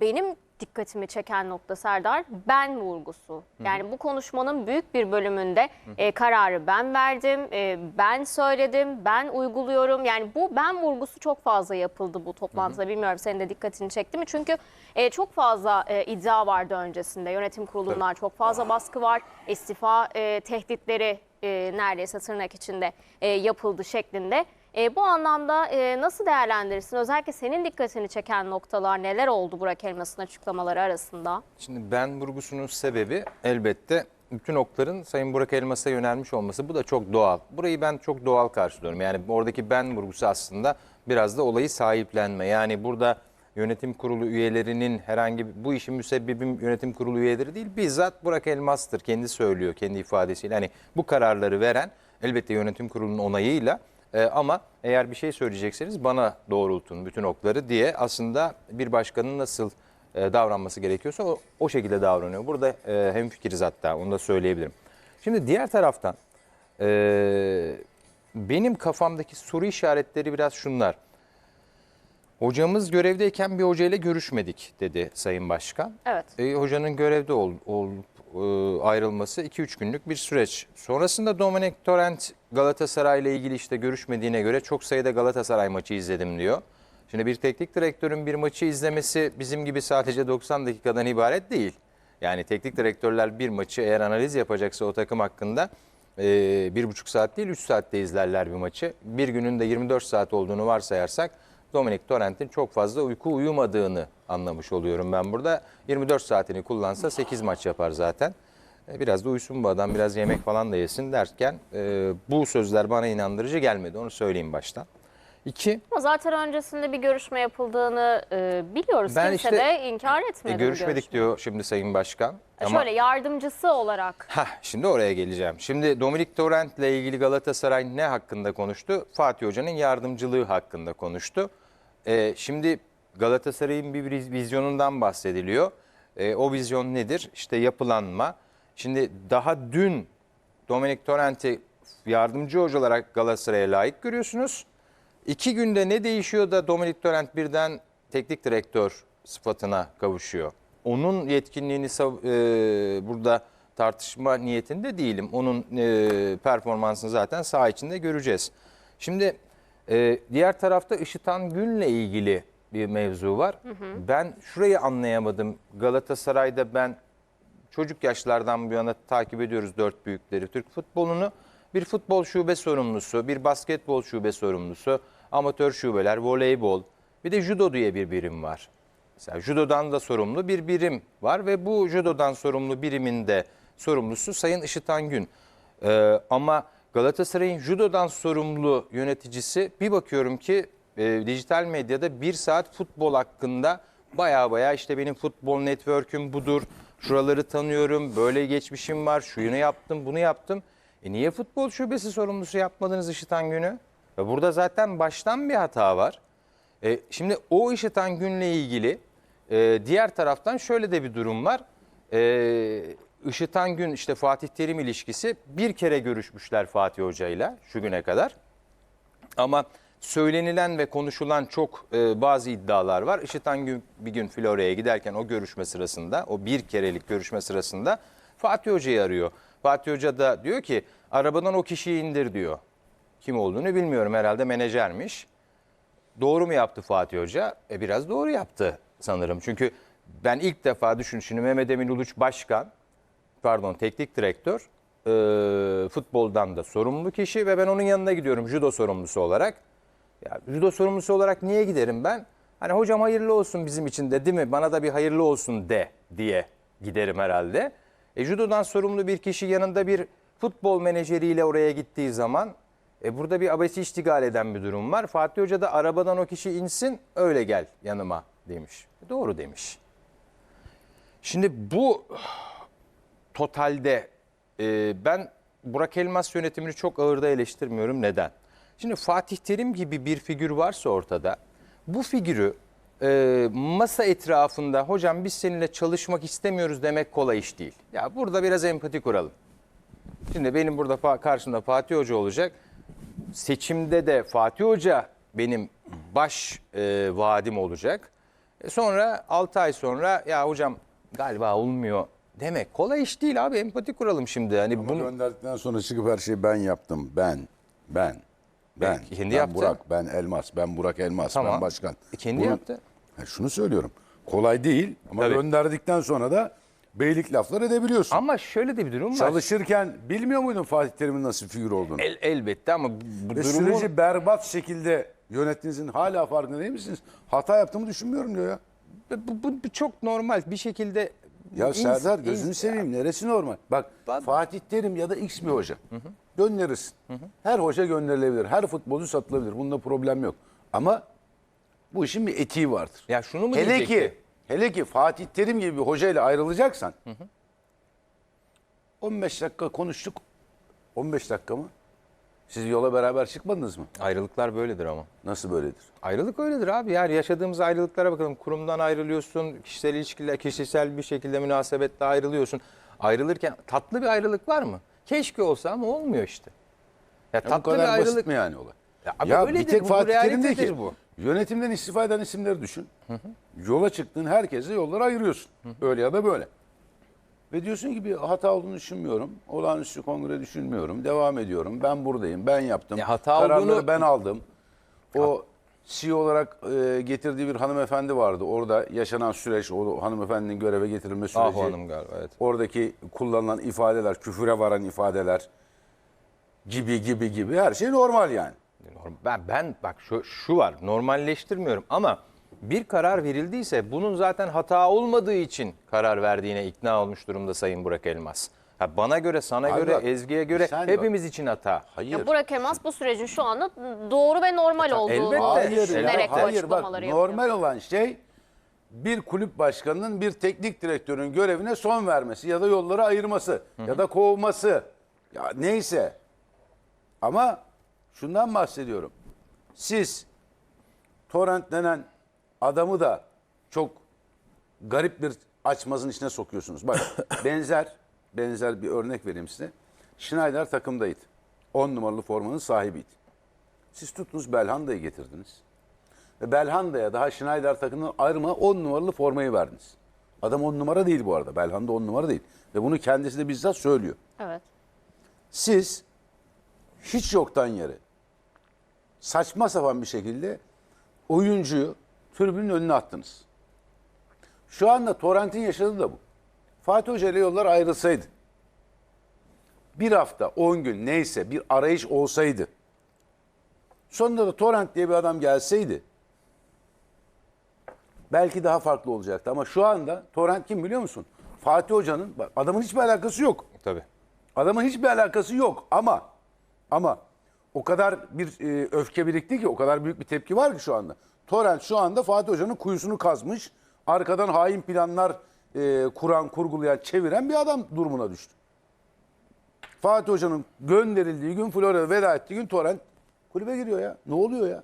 Benim dikkatimi çeken nokta Serdar ben vurgusu. Yani bu konuşmanın büyük bir bölümünde e, kararı ben verdim, e, ben söyledim, ben uyguluyorum. Yani bu ben vurgusu çok fazla yapıldı bu toplantıda. Bilmiyorum senin de dikkatini çekti mi? Çünkü e, çok fazla e, iddia vardı öncesinde. Yönetim kurulundan çok fazla baskı var. İstifa e, tehditleri e, neredeyse tırnak içinde e, yapıldı şeklinde. E, bu anlamda e, nasıl değerlendirirsin? Özellikle senin dikkatini çeken noktalar neler oldu Burak Elmas'ın açıklamaları arasında? Şimdi ben vurgusunun sebebi elbette bütün okların Sayın Burak Elmas'a yönelmiş olması. Bu da çok doğal. Burayı ben çok doğal karşılıyorum. Yani oradaki ben vurgusu aslında biraz da olayı sahiplenme. Yani burada yönetim kurulu üyelerinin herhangi bir, bu işin müsebbibim yönetim kurulu üyeleri değil. Bizzat Burak Elmas'tır. Kendi söylüyor kendi ifadesiyle. Hani bu kararları veren elbette yönetim kurulunun onayıyla ee, ama eğer bir şey söyleyecekseniz bana doğrultun bütün okları diye aslında bir başkanın nasıl e, davranması gerekiyorsa o, o şekilde davranıyor. Burada e, hemfikiriz hatta onu da söyleyebilirim. Şimdi diğer taraftan e, benim kafamdaki soru işaretleri biraz şunlar. Hocamız görevdeyken bir hocayla görüşmedik dedi Sayın Başkan. Evet. E, hocanın görevde ol, e, ayrılması 2-3 günlük bir süreç. Sonrasında Dominic Torrent Galatasaray ile ilgili işte görüşmediğine göre çok sayıda Galatasaray maçı izledim diyor. Şimdi bir teknik direktörün bir maçı izlemesi bizim gibi sadece 90 dakikadan ibaret değil. Yani teknik direktörler bir maçı eğer analiz yapacaksa o takım hakkında e, bir buçuk saat değil 3 saatte izlerler bir maçı. Bir günün de 24 saat olduğunu varsayarsak Dominic Torrent'in çok fazla uyku uyumadığını anlamış oluyorum ben burada. 24 saatini kullansa 8 maç yapar zaten. E, Biraz da uyusun bu adam, biraz yemek falan da yesin derken e, bu sözler bana inandırıcı gelmedi. Onu söyleyeyim baştan. İki, Ama zaten öncesinde bir görüşme yapıldığını e, biliyoruz. Ben Kimse işte- de inkar e, etmedi. bu görüşmedik diyor şimdi Sayın Başkan. E, Şöyle yardımcısı olarak. Heh, şimdi oraya geleceğim. Şimdi Dominic Torrent ile ilgili Galatasaray ne hakkında konuştu? Fatih Hoca'nın yardımcılığı hakkında konuştu. Ee, şimdi Galatasaray'ın bir viz- vizyonundan bahsediliyor. Ee, o vizyon nedir? İşte yapılanma. Şimdi daha dün Dominic Torrent'i yardımcı hoca olarak Galatasaray'a layık görüyorsunuz. İki günde ne değişiyor da Dominic Torrent birden teknik direktör sıfatına kavuşuyor? Onun yetkinliğini e, burada tartışma niyetinde değilim. Onun e, performansını zaten saha içinde göreceğiz. Şimdi e, diğer tarafta Işıtan Gün'le ilgili bir mevzu var. Ben şurayı anlayamadım. Galatasaray'da ben çocuk yaşlardan bu yana takip ediyoruz dört büyükleri Türk futbolunu. Bir futbol şube sorumlusu, bir basketbol şube sorumlusu, amatör şubeler, voleybol, bir de judo diye bir birim var. Mesela judodan da sorumlu bir birim var ve bu judodan sorumlu birimin de sorumlusu Sayın Işıtan Gün. Ee, ama Galatasaray'ın judodan sorumlu yöneticisi bir bakıyorum ki e, dijital medyada bir saat futbol hakkında baya baya işte benim futbol network'üm budur. Şuraları tanıyorum, böyle geçmişim var, şunu yaptım, bunu yaptım. E niye futbol şubesi sorumlusu yapmadınız Işıtan Günü? Ve burada zaten baştan bir hata var. E, şimdi o Işıtan Gün'le ilgili e, diğer taraftan şöyle de bir durum var. E, Işıtan Gün işte Fatih Terim ilişkisi bir kere görüşmüşler Fatih Hoca ile şu güne kadar. Ama söylenilen ve konuşulan çok e, bazı iddialar var. Işıtan gün, bir gün Florya'ya giderken o görüşme sırasında, o bir kerelik görüşme sırasında Fatih Hoca'yı arıyor. Fatih Hoca da diyor ki arabadan o kişiyi indir diyor. Kim olduğunu bilmiyorum herhalde menajermiş. Doğru mu yaptı Fatih Hoca? E biraz doğru yaptı sanırım. Çünkü ben ilk defa düşün şimdi Mehmet Emin Uluç Başkan, pardon teknik direktör, e, futboldan da sorumlu kişi ve ben onun yanına gidiyorum judo sorumlusu olarak. Ya judo sorumlusu olarak niye giderim ben? Hani hocam hayırlı olsun bizim için de değil mi? Bana da bir hayırlı olsun de diye giderim herhalde. E, judodan sorumlu bir kişi yanında bir futbol menajeriyle oraya gittiği zaman e, burada bir abesi iştigal eden bir durum var. Fatih Hoca da arabadan o kişi insin öyle gel yanıma demiş. E, doğru demiş. Şimdi bu totalde e, ben Burak Elmas yönetimini çok ağırda eleştirmiyorum. Neden? Şimdi Fatih Terim gibi bir figür varsa ortada bu figürü e, masa etrafında hocam biz seninle çalışmak istemiyoruz demek kolay iş değil. Ya burada biraz empati kuralım. Şimdi benim burada karşımda Fatih Hoca olacak. Seçimde de Fatih Hoca benim baş e, vaadim olacak. E Sonra 6 ay sonra ya hocam galiba olmuyor demek kolay iş değil abi empati kuralım şimdi. Hani Bunu bunu gönderdikten sonra çıkıp her şeyi ben yaptım. Ben, ben, ben. E, kendi ben yaptı. Burak, ben Elmas, ben Burak Elmas, Tamam. ben Başkan. E, kendi yaptı. Ha, şunu söylüyorum. Kolay değil ama Tabii. gönderdikten sonra da beylik laflar edebiliyorsun. ama şöyle de bir durum var. Çalışırken bilmiyor muydun Fatih Terim'in nasıl figür olduğunu? El, elbette ama bu Ve durumu süreci berbat şekilde yönettiğinizin hala farkında değil misiniz? Hata yaptığımı düşünmüyorum diyor ya. bu, bu, bu çok normal bir şekilde Ya ins- Serdar ins- gözünü seveyim neresi normal? Bak Ben- Fatih Terim ya da X bir hoca gönderirsin. Her hoca gönderilebilir. Her futbolcu satılabilir. Bunda problem yok. Ama bu işin bir etiği vardır. Ya şunu mu hele diyecekti? ki hele ki Fatih Terim gibi bir hocayla ayrılacaksan 15 dakika konuştuk. 15 dakika mı? Siz yola beraber çıkmadınız mı? Ayrılıklar böyledir ama. Nasıl böyledir? Ayrılık öyledir abi. Yani yaşadığımız ayrılıklara bakalım. Kurumdan ayrılıyorsun, kişisel ilişkiler, kişisel bir şekilde münasebetle ayrılıyorsun. Ayrılırken tatlı bir ayrılık var mı? Keşke olsa ama olmuyor işte. Ya Ya bu tatlı bir kadar ayrılık. basit mi yani olay? Ya abi ya öyledir, bir tek bu Fatih Terim değil realitedir ki. bu. Yönetimden istifa eden isimleri düşün. Yola çıktığın herkese yolları ayırıyorsun. Öyle ya da böyle. Ve diyorsun ki bir hata olduğunu düşünmüyorum. Olağanüstü kongre düşünmüyorum. Devam ediyorum. Ben buradayım. Ben yaptım. Ya hata Kararları olduğunu- ben aldım. O CEO olarak e, getirdiği bir hanımefendi vardı. Orada yaşanan süreç, o hanımefendinin göreve getirilme süreci. Ahu Hanım galiba evet. Oradaki kullanılan ifadeler, küfüre varan ifadeler gibi gibi gibi her şey normal yani. Ben, ben bak şu, şu var normalleştirmiyorum ama bir karar verildiyse bunun zaten hata olmadığı için karar verdiğine ikna olmuş durumda Sayın Burak Elmas. Ha, bana göre, sana Abi göre, bak, Ezgi'ye göre sen bak. hepimiz için hata. Hayır. Ya Burak Elmas bu sürecin şu anda doğru ve normal olduğunu elbette. Hayır, düşünerek ya, hayır bak yapıyor. normal olan şey bir kulüp başkanının bir teknik direktörün görevine son vermesi ya da yolları ayırması ya da kovması. Ya neyse. Ama şundan bahsediyorum. Siz Torrent denen adamı da çok garip bir açmazın içine sokuyorsunuz. Bak benzer benzer bir örnek vereyim size. Schneider takımdaydı. 10 numaralı formanın sahibiydi. Siz tuttunuz Belhanda'yı getirdiniz. Ve Belhanda'ya daha Schneider takımından ayrıma 10 numaralı formayı verdiniz. Adam 10 numara değil bu arada. Belhanda 10 numara değil. Ve bunu kendisi de bizzat söylüyor. Evet. Siz hiç yoktan yere saçma sapan bir şekilde oyuncuyu tribünün önüne attınız. Şu anda Torrent'in yaşadığı da bu. Fatih Hoca ile yollar ayrılsaydı, bir hafta, 10 gün neyse bir arayış olsaydı, sonunda da Torrent diye bir adam gelseydi, belki daha farklı olacaktı. Ama şu anda Torrent kim biliyor musun? Fatih Hoca'nın, adamın hiçbir alakası yok. Tabii. Adamın hiçbir alakası yok ama ama o kadar bir e, öfke birikti ki o kadar büyük bir tepki var ki şu anda. Torrent şu anda Fatih Hoca'nın kuyusunu kazmış. Arkadan hain planlar e, kuran, kurgulayan, çeviren bir adam durumuna düştü. Fatih Hoca'nın gönderildiği gün Florya'ya veda ettiği gün Torrent kulübe giriyor ya. Ne oluyor ya?